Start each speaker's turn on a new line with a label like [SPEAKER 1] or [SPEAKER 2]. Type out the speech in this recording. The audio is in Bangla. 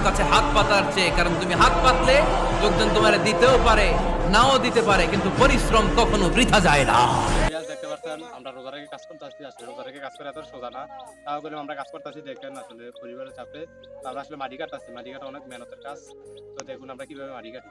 [SPEAKER 1] কাছে হাত পাতার চেয়ে, কারণ তুমি হাত পাতলে লোকজন তোমার দিতেও পারে, নাও দিতে পারে, কিন্তু পরিশ্রম কখনো বৃথা যায় না।
[SPEAKER 2] দেখতে পাচ্ছেন, আমরা রোজার আগে কাজ করতে আসছি, আসলে রোজার আগে কাজ করে এত সোজা না। তাও করে আমরা কাজ করতে আসছি দেখেন আসলে পরিবারের চাপে। আমরা আসলে মাটি কাটতে আসছি, মাটি কাটা অনেক মেহনতের কাজ। তো দেখুন আমরা কীভাবে মাটি কাটি।